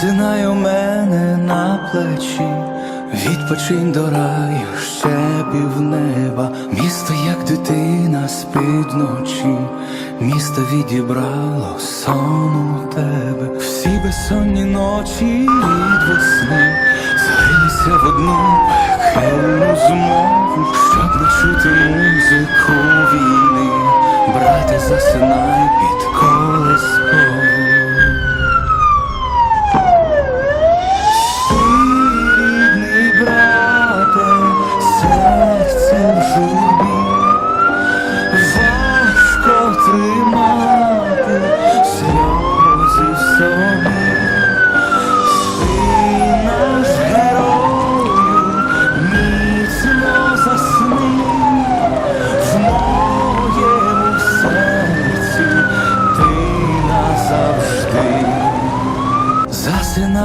Засинай у мене на плечі, відпочинь до раю, ще півнеба, місто, як дитина спить вночі, місто відібрало сон у тебе, всі безсонні ночі від весни злилися в одну пекельну змову, щоб не чути музику війни, брате, засинай під колескову. Рідний брате, серце в журбі, важко тримати сльози в собі, спи наш герою, міцно засни в моєму серці, ти назавжди. Засинай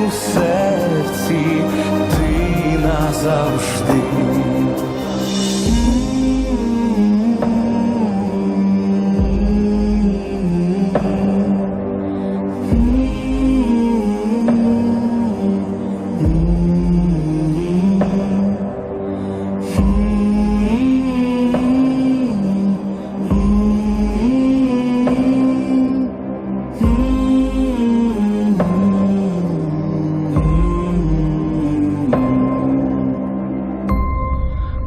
Моєму серці, ти назавжди.